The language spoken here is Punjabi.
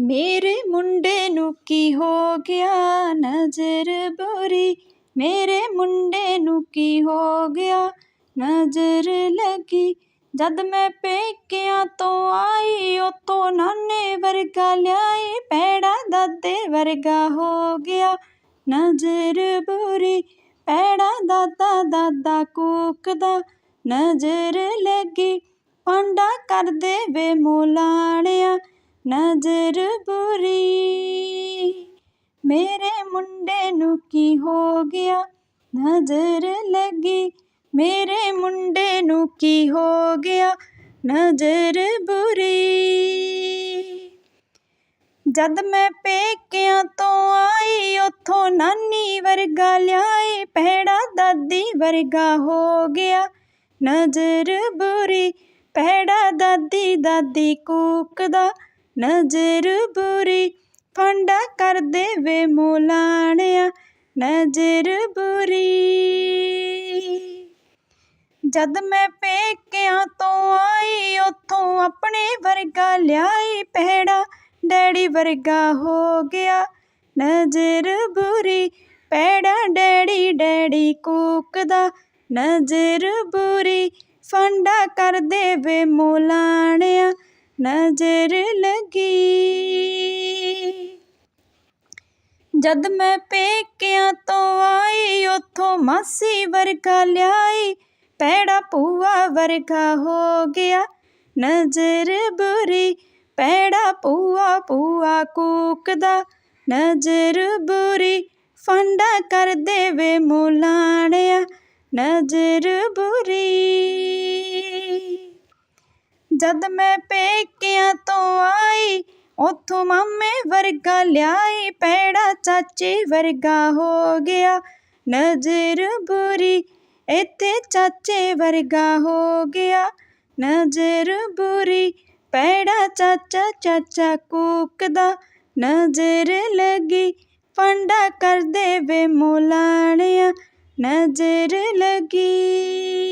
ਮੇਰੇ ਮੁੰਡੇ ਨੂੰ ਕੀ ਹੋ ਗਿਆ? ਨਜ਼ਰ ਬੁਰੀ। ਮੇਰੇ ਮੁੰਡੇ ਨੂੰ ਕੀ ਹੋ ਗਿਆ? ਨਜ਼ਰ ਲੱਗੀ। ਜਦ ਮੈਂ ਪੇਕਿਆਂ ਤੋਂ ਆਈ ਉਤੋਂ ਨਾਨੇ ਵਰਗਾ ਲਿਆਈ ਪੈੜਾ ਦਾਦੇ ਵਰਗਾ ਹੋ ਗਿਆ। ਨਜ਼ਰ ਬੁਰੀ। ਪੈੜਾ ਦਾਦਾ ਦਾਦਾ ਕੂਕਦਾ। ਨਜ਼ਰ ਲੱਗੀ। ਪਾਂਡਾ ਕਰਦੇ ਵੇ ਮੋਲਾਣਿਆ। ਨਜ਼ਰ ਬੁਰੀ। ਮੇਰੇ ਮੁੰਡੇ ਨੂੰ ਕੀ ਹੋ ਗਿਆ? ਨਜ਼ਰ ਲੱਗੀ। ਮੇਰੇ ਮੁੰਡੇ ਨੂੰ ਕੀ ਹੋ ਗਿਆ? ਨਜ਼ਰ ਬੁਰੀ। ਜਦ ਮੈਂ ਪੇਕਿਆਂ ਤੋਂ ਆਈ, ਉਥੋਂ ਨਾਨੀ ਵਰਗਾ ਲਿਆਈ ਪਹਿੜਾ ਦਾਦੀ ਵਰਗਾ ਹੋ ਗਿਆ। ਨਜ਼ਰ ਬੁਰੀ। ਪਹਿੜਾ ਦਾਦੀ ਦਾਦੀ ਕੂਕਦਾ। ਨਜ਼ਰ ਬੁਰੀ, ਫੰਡਾ ਕਰਦੇ ਵੇ ਮੋਲਾਣਿਆ, ਨਜ਼ਰ ਬੁਰੀ। ਜਦ ਮੈਂ ਪੇਕਿਆਂ ਤੋਂ ਆਈ, ਉਥੋਂ ਆਪਣੇ ਵਰਗਾ ਲਿਆਈ ਪਹਿੜਾ ਡੈਡੀ ਵਰਗਾ ਹੋ ਗਿਆ। ਨਜ਼ਰ ਬੁਰੀ ਪੈੜਾ ਡੈਡੀ ਡੈਡੀ ਕੂਕਦਾ। ਨਜ਼ਰ ਬੁਰੀ, ਫੰਡਾ ਕਰਦੇ ਵੇ ਮੋਲਾਣਿਆ ਨਜ਼ਰ ਲੱਗੀ। ਜਦ ਮੈਂ ਪੇਕਿਆਂ ਤੋਂ ਆਈ, ਉਥੋਂ ਮਾਸੀ ਵਰਗਾ ਲਿਆਈ ਪੈੜਾ ਪੂਆ ਵਰਗਾ ਹੋ ਗਿਆ। ਨਜ਼ਰ ਬੁਰੀ ਪੈੜਾ ਪੂਆ ਪੂਆ ਕੂਕਦਾ। ਨਜ਼ਰ ਬੁਰੀ, ਫੰਡਾ ਕਰ ਦੇਵੇ ਮੁਲਾਣਿਆ। ਨਜ਼ਰ ਬੁਰੀ ਜਦ ਮੈਂ ਪੇਕਿਆਂ ਤੋਂ ਆਈ, ਉਥੋਂ ਮਾਮੇ ਵਰਗਾ ਲਿਆਈ ਪੈੜਾ ਚਾਚੇ ਵਰਗਾ ਹੋ ਗਿਆ। ਨਜ਼ਰ ਬੁਰੀ, ਇੱਥੇ ਚਾਚੇ ਵਰਗਾ ਹੋ ਗਿਆ। ਨਜ਼ਰ ਬੁਰੀ ਪੈੜਾ ਚਾਚਾ ਚਾਚਾ ਕੂਕਦਾ। ਨਜ਼ਰ ਲੱਗੀ ਫੰਡਾ ਕਰ ਦੇਵੇ ਮੋਲਾਣਿਆ। ਨਜ਼ਰ ਲੱਗੀ।